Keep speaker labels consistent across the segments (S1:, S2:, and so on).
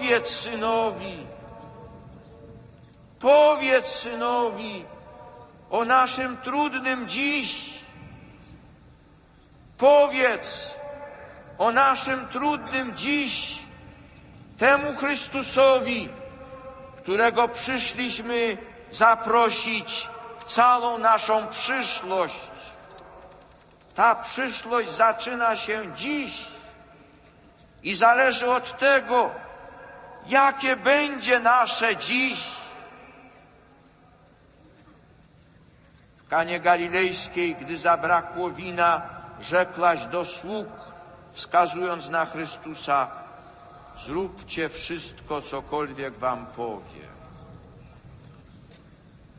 S1: Powiedz synowi, powiedz synowi o naszym trudnym dziś. Powiedz o naszym trudnym dziś temu Chrystusowi, którego przyszliśmy zaprosić w całą naszą przyszłość. Ta przyszłość zaczyna się dziś i zależy od tego, jakie będzie nasze dziś. W Kanie Galilejskiej, gdy zabrakło wina, rzekłaś do sług, wskazując na Chrystusa, zróbcie wszystko, cokolwiek wam powie.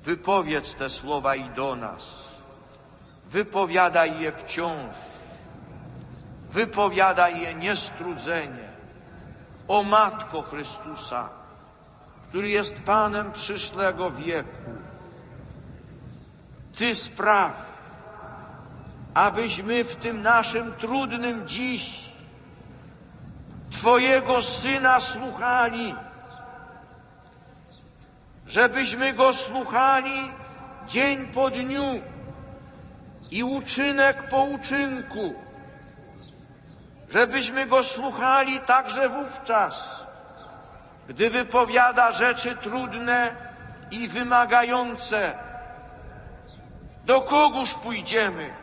S1: Wypowiedz te słowa i do nas. Wypowiadaj je wciąż. Wypowiadaj je niestrudzenie. O Matko Chrystusa, który jest Panem przyszłego wieku. Ty spraw, abyśmy w tym naszym trudnym dziś Twojego Syna słuchali, żebyśmy Go słuchali dzień po dniu i uczynek po uczynku, żebyśmy Go słuchali także wówczas, gdy wypowiada rzeczy trudne i wymagające. Do kogóż pójdziemy?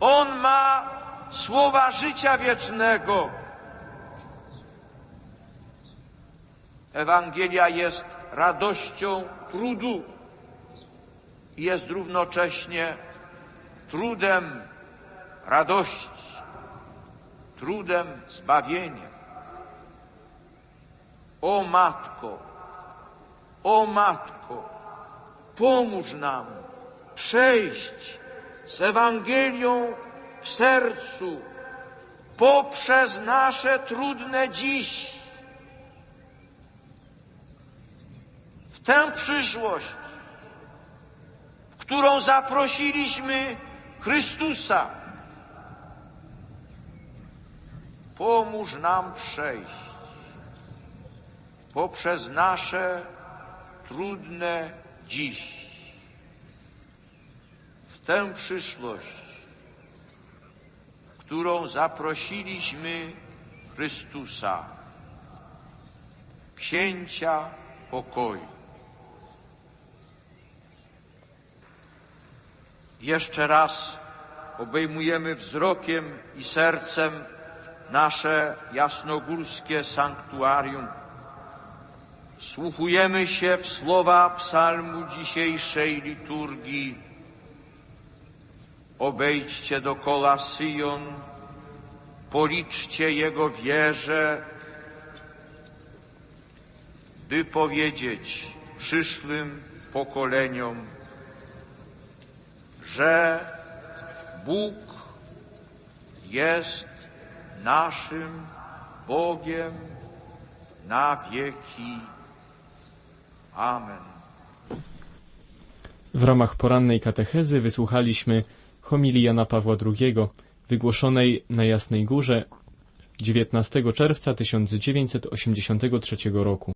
S1: On ma słowa życia wiecznego. Ewangelia jest radością trudu i jest równocześnie trudem radości, trudem zbawienia. O Matko, o Matko, pomóż nam przejść z Ewangelią w sercu poprzez nasze trudne dziś w tę przyszłość, w którą zaprosiliśmy Chrystusa. Pomóż nam przejść poprzez nasze trudne dziś w tę przyszłość, którą zaprosiliśmy Chrystusa, Księcia pokoju. Jeszcze raz obejmujemy wzrokiem i sercem nasze jasnogórskie sanktuarium. Wsłuchujemy się w słowa psalmu dzisiejszej liturgii. Obejdźcie dokoła Syjon, policzcie jego wieże, by powiedzieć przyszłym pokoleniom, że Bóg jest naszym Bogiem na wieki. Amen.
S2: W ramach porannej katechezy wysłuchaliśmy homilii Jana Pawła II, wygłoszonej na Jasnej Górze 19 czerwca 1983 roku.